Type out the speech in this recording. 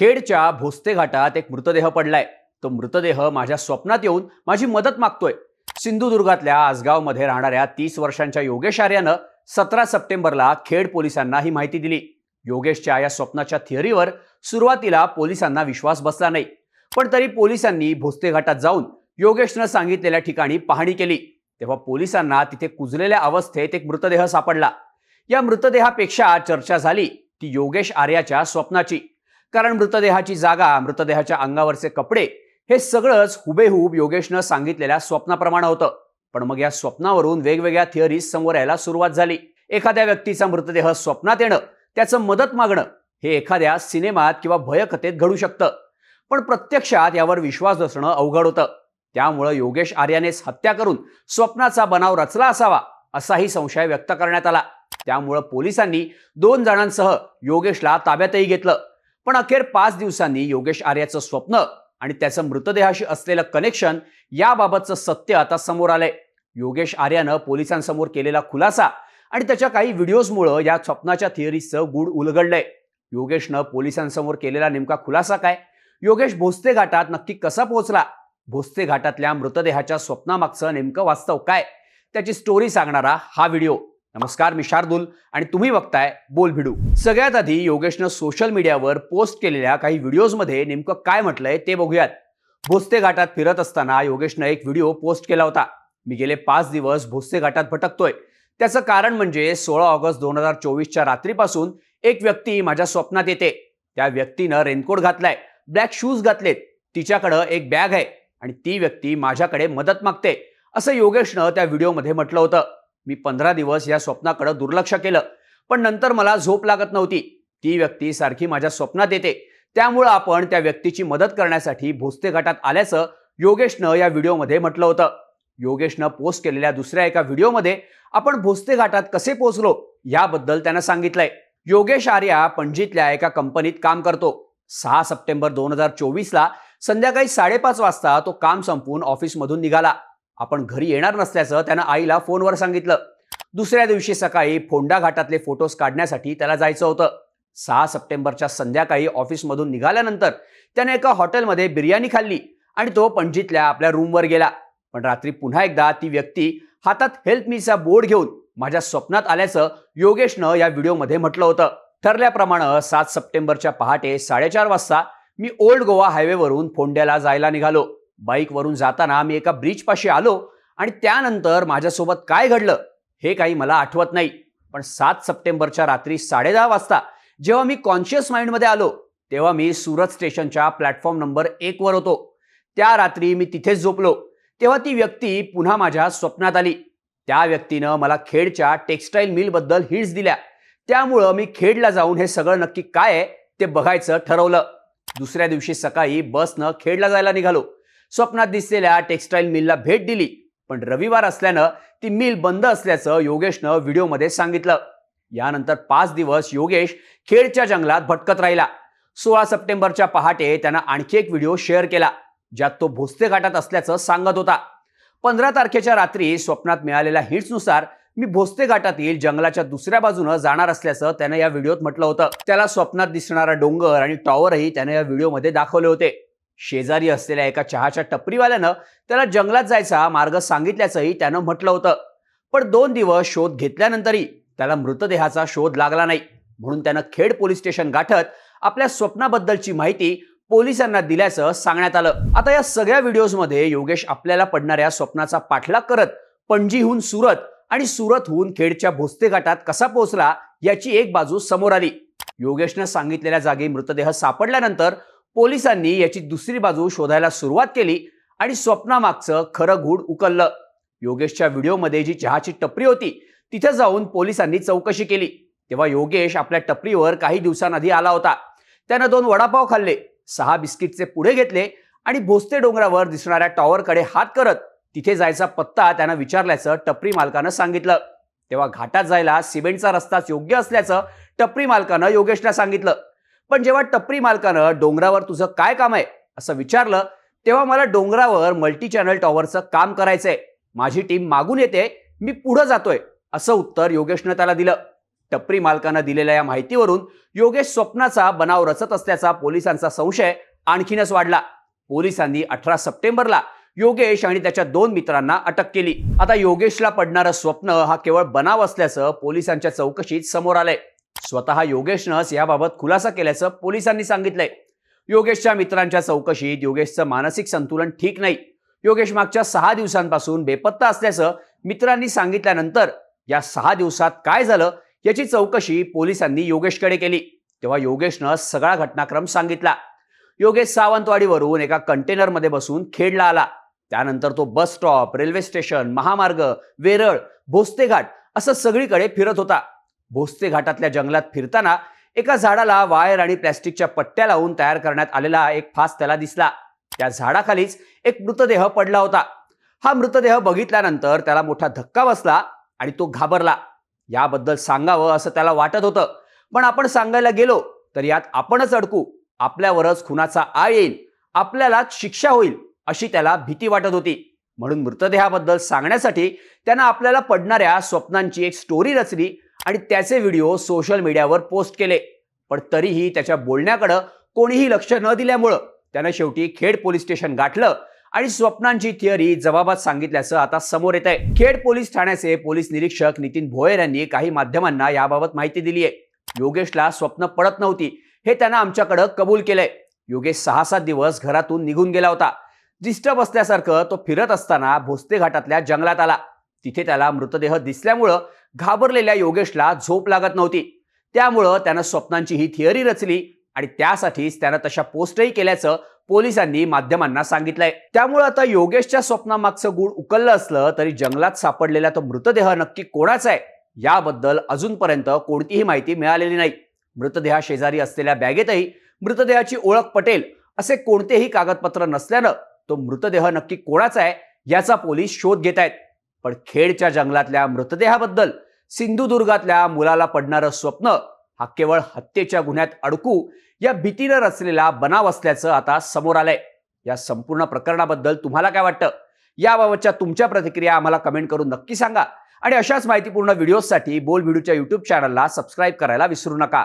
खेडच्या भोसते घाटात एक मृतदेह पडलाय. तो मृतदेह माझ्या स्वप्नात येऊन माझी मदत मागतोय. सिंधुदुर्गातल्या आसगावमध्ये राहणाऱ्या तीस वर्षांच्या योगेश आर्यानं सतरा सप्टेंबरला खेड पोलिसांना ही माहिती दिली. योगेशच्या या स्वप्नाच्या थिअरीवर सुरुवातीला पोलिसांना विश्वास बसला नाही. पण तरी पोलिसांनी भोसते घाटात जाऊन योगेशनं सांगितलेल्या ठिकाणी पाहणी केली. तेव्हा पोलिसांना तिथे कुजलेल्या अवस्थेत एक मृतदेह सापडला. या मृतदेहापेक्षा चर्चा झाली ती योगेश आर्याच्या स्वप्नाची. कारण मृतदेहाची जागा मृतदेहाच्या अंगावरचे कपडे हे सगळंच हुबेहूब योगेशनं सांगितलेल्या स्वप्नाप्रमाणे होतं. पण मग या स्वप्नावरून वेगवेगळ्या थिअरीज समोर यायला सुरुवात झाली. एखाद्या व्यक्तीचा मृतदेह स्वप्नात येणं त्याचं मदत मागणं हे एखाद्या सिनेमात किंवा भयकथेत घडू शकतं. पण प्रत्यक्षात यावर विश्वास बसणं अवघड होतं. त्यामुळं योगेश आर्यानेच हत्या करून स्वप्नाचा बनाव रचला असावा असाही संशय व्यक्त करण्यात आला. त्यामुळं पोलिसांनी दोन जणांसह योगेशला ताब्यातही घेतलं. पण अखेर पाच दिवसांनी योगेश आर्याचं स्वप्न आणि त्याचं मृतदेहाशी असलेलं कनेक्शन याबाबतचं सत्य आता समोर आलंय. योगेश आर्यानं पोलिसांसमोर केलेला खुलासा आणि त्याच्या काही व्हिडिओजमुळं या स्वप्नाच्या थिअरीचं गूढ उलगडलंय. योगेशनं पोलिसांसमोर केलेला नेमका खुलासा काय? योगेश भोसते घाटात नक्की कसा पोहोचला? भोसते घाटातल्या मृतदेहाच्या स्वप्नामागचं नेमकं वास्तव काय? त्याची स्टोरी सांगणारा हा व्हिडिओ. नमस्कार मी शार्दूल आणि तुम्ही बघताय बोल भिडू. सगळ्यात आधी योगेशनं सोशल मीडियावर पोस्ट केलेल्या काही व्हिडिओजमध्ये नेमकं काय म्हटलंय ते बघूयात. भोसते घाटात फिरत असताना योगेशनं एक व्हिडिओ पोस्ट केला होता. मी गेले पाच दिवस भोसते घाटात भटकतोय. त्याचं कारण म्हणजे सोळा ऑगस्ट दोन हजार चोवीसच्या रात्रीपासून एक व्यक्ती माझ्या स्वप्नात येते. त्या व्यक्तीनं रेनकोट घातलाय ब्लॅक शूज घातलेत तिच्याकडं एक बॅग आहे आणि ती व्यक्ती माझ्याकडे मदत मागते असं योगेशनं त्या व्हिडिओमध्ये म्हटलं होतं. मी पंधरा दिवस या स्वप्नाकडे दुर्लक्ष केलं. पण नंतर मला झोप लागत नव्हती. ती व्यक्ती सारखी माझ्या स्वप्नात येते. त्यामुळं आपण त्या व्यक्तीची मदत करण्यासाठी भोसते घाटात आल्याचं योगेशनं या व्हिडिओमध्ये म्हटलं होतं. योगेशनं पोस्ट केलेल्या दुसऱ्या एका व्हिडिओमध्ये आपण भोसते घाटात कसे पोहोचलो याबद्दल त्यानं सांगितलंय. योगेश आर्या पणजीतल्या एका कंपनीत काम करतो. सहा सप्टेंबर दोन हजार चोवीसला संध्याकाळी साडेपाच वाजता तो काम संपवून ऑफिसमधून निघाला. आपण घरी येणार नसल्याचं त्यानं आईला फोनवर सांगितलं. दुसऱ्या दिवशी सकाळी फोंडा घाटातले फोटोज काढण्यासाठी त्याला जायचं होतं. सहा सप्टेंबरच्या संध्याकाळी ऑफिसमधून निघाल्यानंतर त्याने एका हॉटेलमध्ये बिर्याणी खाल्ली आणि तो पणजीतल्या आपल्या रूमवर गेला. पण रात्री पुन्हा एकदा ती व्यक्ती हातात हेल्प मीचा बोर्ड घेऊन माझ्या स्वप्नात आल्याचं योगेशनं या व्हिडिओमध्ये म्हटलं होतं. ठरल्याप्रमाणे सात सप्टेंबरच्या पहाटे साडेचार वाजता मी ओल्ड गोवा हायवेवरून फोंड्याला जायला निघालो. बाईकवरून जाताना मी एका ब्रिजपाशी आलो आणि त्यानंतर माझ्यासोबत काय घडलं हे काही मला आठवत नाही. पण सात सप्टेंबरच्या रात्री साडेदहा वाजता जेव्हा मी कॉन्शियस माइंडमध्ये आलो तेव्हा मी सुरत स्टेशनच्या प्लॅटफॉर्म नंबर एकवर होतो. त्या रात्री मी तिथेच झोपलो. तेव्हा ती व्यक्ती पुन्हा माझ्या स्वप्नात आली. त्या व्यक्तीनं मला खेडच्या टेक्स्टाईल मिलबद्दल हिट्स दिल्या. त्यामुळं मी खेडला जाऊन हे सगळं नक्की काय आहे ते बघायचं ठरवलं. दुसऱ्या दिवशी सकाळी बसनं खेडला जायला निघालो. स्वप्नात दिसलेल्या टेक्स्टाईल मिलला भेट दिली. पण रविवार असल्यानं ती मिल बंद असल्याचं योगेशनं व्हिडिओमध्ये सांगितलं. यानंतर पाच दिवस योगेश खेडच्या जंगलात भटकत राहिला. सोळा सप्टेंबरच्या पहाटे त्यानं आणखी एक व्हिडिओ शेअर केला ज्यात तो भोसते घाटात असल्याचं सांगत होता. पंधरा तारखेच्या रात्री स्वप्नात मिळालेल्या हिट्सनुसार मी भोसते घाटातील जंगलाच्या दुसऱ्या बाजूनं जाणार असल्याचं त्यानं या व्हिडिओत म्हटलं होतं. त्याला स्वप्नात दिसणारा डोंगर आणि टॉवरही त्यानं या व्हिडिओमध्ये दाखवले होते. शेजारी असलेल्या एका चहाच्या टपरीवाल्यानं त्याला जंगलात जायचा मार्ग सांगितल्याचंही त्यानं म्हटलं होतं. पण दोन दिवस शोध घेतल्यानंतरही त्याला मृतदेहाचा शोध लागला नाही. म्हणून त्यानं खेड पोलीस स्टेशन गाठत आपल्या स्वप्नाबद्दलची माहिती पोलिसांना दिल्याचं सांगण्यात आलं. आता या सगळ्या व्हिडिओजमध्ये योगेश आपल्याला पडणाऱ्या स्वप्नाचा पाठलाग करत पणजीहून सुरत आणि सुरतहून खेडच्या भोसते घाटात कसा पोहोचला याची एक बाजू समोर आली. योगेशनं सांगितलेल्या जागी मृतदेह सापडल्यानंतर पोलिसांनी याची दुसरी बाजू शोधायला सुरुवात केली आणि स्वप्नामागचं खरं गूढ उकललं. योगेशच्या व्हिडिओमध्ये जी चहाची टपरी होती तिथे जाऊन पोलिसांनी चौकशी केली. तेव्हा योगेश आपल्या टपरीवर काही दिवसांआधी आला होता. त्यानं दोन वडापाव खाल्ले सहा बिस्किटचे पुढे घेतले आणि भोसते डोंगरावर दिसणाऱ्या टॉवरकडे हात करत तिथे जायचा पत्ता त्यानं विचारल्याचं टपरी मालकानं सांगितलं. तेव्हा घाटात जायला सिमेंटचा रस्ताच योग्य असल्याचं टपरी मालकानं योगेशला सांगितलं. पण जेव्हा टपरी मालकानं डोंगरावर तुझं काय काम आहे असं विचारलं तेव्हा मला डोंगरावर मल्टी चॅनल टॉवरचं काम करायचंय. माझी टीम मागून येते मी पुढं जातोय असं उत्तर योगेशनं त्याला दिलं. टपरी मालकानं दिलेल्या या माहितीवरून योगेश स्वप्नाचा बनाव रचत असल्याचा पोलिसांचा संशय आणखीनच वाढला. पोलिसांनी अठरा सप्टेंबरला योगेश आणि त्याच्या दोन मित्रांना अटक केली. आता योगेशला पडणारं स्वप्न हा केवळ बनाव असल्याचं पोलिसांच्या चौकशीत समोर आलंय. स्वतः योगेशनंच याबाबत खुलासा केल्याचं पोलिसांनी सांगितलंय. योगेशच्या मित्रांच्या चौकशीत योगेशचं मानसिक संतुलन ठीक नाही. योगेश मागच्या सहा दिवसांपासून बेपत्ता असल्याचं मित्रांनी सांगितल्यानंतर या सहा दिवसात काय झालं याची चौकशी पोलिसांनी योगेशकडे केली. तेव्हा योगेशनं सगळा घटनाक्रम सांगितला. योगेश सावंतवाडीवरून एका कंटेनरमध्ये बसून खेडला आला. त्यानंतर तो बस स्टॉप रेल्वे स्टेशन महामार्ग वेरळ भोसतेघाट असं सगळीकडे फिरत होता. भोसते घाटातल्या जंगलात फिरताना एका झाडाला वायर आणि प्लॅस्टिकच्या पट्ट्या लावून तयार करण्यात आलेला एक फास त्याला दिसला. त्या झाडाखालीच एक मृतदेह पडला होता. हा मृतदेह बघितल्यानंतर त्याला मोठा धक्का बसला आणि तो घाबरला. याबद्दल सांगावं असं त्याला वाटत होतं. पण आपण सांगायला गेलो तर यात आपणच अडकू. आपल्यावरच खुनाचा आळ येईल. आपल्यालाच शिक्षा होईल अशी त्याला भीती वाटत होती. म्हणून मृतदेहाबद्दल सांगण्यासाठी त्यानं आपल्याला पडणाऱ्या स्वप्नांची एक स्टोरी रचली आणि त्याचे व्हिडिओ सोशल मीडियावर पोस्ट केले. पण तरीही त्याच्या बोलण्याकडं कोणीही लक्ष न दिल्यामुळं त्यानं शेवटी खेड पोलीस स्टेशन गाठलं आणि स्वप्नांची थिअरी जबाबात सांगितल्याचं आता समोर येत आहे खेड पोलीस ठाण्याचे पोलीस निरीक्षक नितीन भोयर यांनी काही माध्यमांना याबाबत माहिती दिली आहे योगेशला स्वप्न पडत नव्हती. हे त्यानं आमच्याकडं कबूल केलंय. योगेश सहा सात दिवस घरातून निघून गेला होता. डिस्टर्ब असल्यासारखं तो फिरत असताना भोसते घाटातल्या जंगलात आला. तिथे त्याला मृतदेह दिसल्यामुळं घाबरलेल्या योगेशला झोप लागत नव्हती. त्यामुळं त्यानं स्वप्नांची ही थिअरी रचली आणि त्यासाठीच त्यानं तशा पोस्टही केल्याचं पोलिसांनी माध्यमांना सांगितलंय. त्यामुळे आता योगेशच्या स्वप्नामागचं गुण उकललं असलं तरी जंगलात सापडलेला तो मृतदेह नक्की कोणाचा आहे? याबद्दल अजूनपर्यंत कोणतीही माहिती मिळालेली नाही. मृतदेहा शेजारी असलेल्या बॅगेतही मृतदेहाची ओळख पटेल असे कोणतेही कागदपत्र नसल्यानं तो मृतदेह नक्की कोणाचा आहे याचा पोलीस शोध घेत आहेत पण खेडच्या जंगलातल्या मृतदेहाबद्दल सिंधुदुर्गातल्या मुलाला पडणारं स्वप्न हा केवळ हत्येच्या गुन्ह्यात अडकू या भीतीनं रचलेला बनाव असल्याचं आता समोर आलंय. या संपूर्ण प्रकरणाबद्दल तुम्हाला काय वाटतं? याबाबतच्या तुमच्या प्रतिक्रिया आम्हाला कमेंट करून नक्की सांगा. आणि अशाच माहितीपूर्ण व्हिडिओसाठी बोल व्हिडिओच्या युट्यूब चॅनलला सबस्क्राईब करायला विसरू नका.